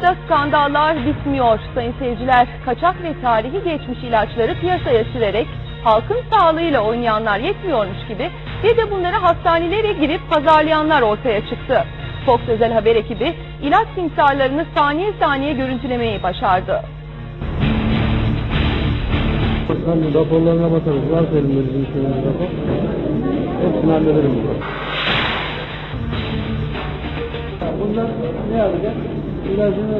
Sağlıkta skandallar bitmiyor sayın seyirciler. Kaçak ve tarihi geçmiş ilaçları piyasaya sürerek halkın sağlığıyla oynayanlar yetmiyormuş gibi bir de bunları hastanelere girip pazarlayanlar ortaya çıktı. Fox Özel Haber ekibi ilaç simsarlarını saniye saniye görüntülemeyi başardı. Efendim raporlarına bakarız. Varsa elimde bizim şeyimiz rapor. Hepsini hallederim. Bunlar ne yapacak? İlacını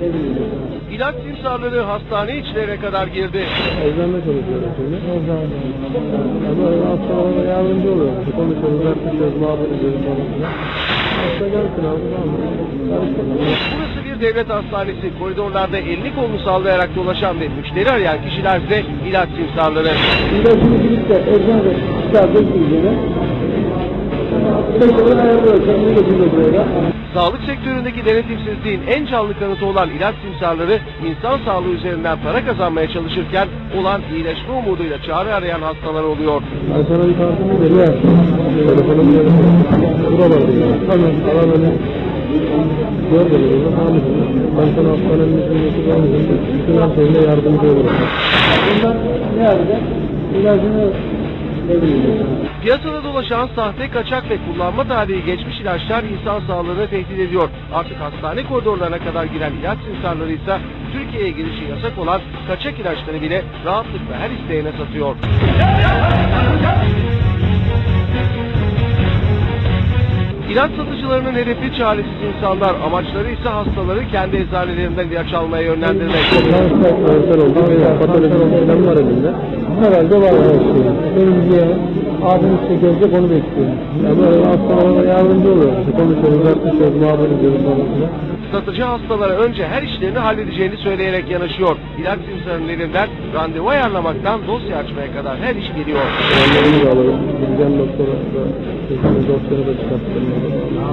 ne bileyim. İlaç simsarları hastane içlerine kadar girdi. Eczanede çalışıyorlar şimdi. Eczanede. Ama hastalara yardımcı oluyor. Konuşuyoruz, tartışıyoruz, muhabbet ediyoruz. Hasta gelsin abi. Tamam. Burası bir devlet hastanesi. Koridorlarda elini kolunu sallayarak dolaşan ve müşteri arayan kişilerse ilaç simsarları. İlacını gidip de eczanede çıkardık ilgili. Sağlık sektöründeki denetimsizliğin en canlı kanıtı olan ilaç simsarları insan sağlığı üzerinden para kazanmaya çalışırken olan iyileşme umuduyla çare arayan hastalar oluyor. Yardımcı olurum. Ne? İlacını. Piyasada dolaşan sahte, kaçak ve kullanma tarihi geçmiş ilaçlar insan sağlığını tehdit ediyor. Artık hastane koridorlarına kadar giren ilaç simsarları ise Türkiye'ye girişi yasak olan kaçak ilaçları bile rahatlıkla her isteyene satıyor. İlaç satıcılarının hedefi çaresiz insanlar, amaçları ise hastaları kendi eczanelerinden ilaç almaya yönlendirmek. Kanser, kanser oldu veya patolojik falan var elinde. Herhalde var her şey. Benim diye abim işte gelecek onu bekliyorum. Böyle hastalara yardımcı oluyor. İşte konuşuyoruz, tartışıyoruz, muhabbet ediyoruz falan filan. Satıcı hastalara önce her işlerini halledeceğini söyleyerek yanaşıyor. İlaç simsarının elinden randevu ayarlamaktan dosya açmaya kadar her iş geliyor. Onlarını da alalım. Gideceğim doktora da, doktora da çıkarttırmalı.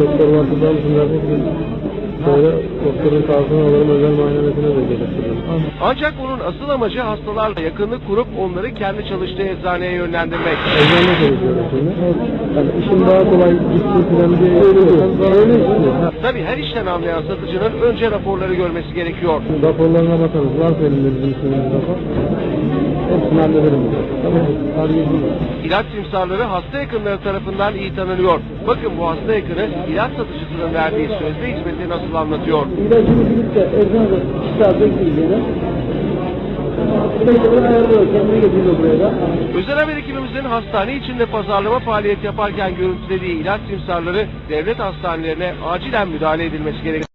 Doktor varsa da bunlar hepsi böyle doktorun kartını alırım özel muayenesine de geliştiririm. Ancak onun asıl amacı hastalarla yakınlık kurup onları kendi çalıştığı eczaneye yönlendirmek. Eczane çalışıyorum şimdi. Yani işim daha kolay gitsin filan diye söylüyorsan öyle istiyor. Tabi her işten anlayan satıcının önce raporları görmesi gerekiyor. Raporlarına bakarız. Varsa elimde bizim ismimiz rapor. Hepsini hallederim. Tamam. Hadi. İlaç simsarları hasta yakınları tarafından iyi tanınıyor. Bakın bu hasta yakını ilaç satıcısının verdiği sözde hizmeti nasıl anlatıyor. İlacını gidip de eczanede getiriyor buraya da. Özel haber ekibimizin hastane içinde pazarlama faaliyet yaparken görüntülediği ilaç simsarları devlet hastanelerine acilen müdahale edilmesi gerekiyor.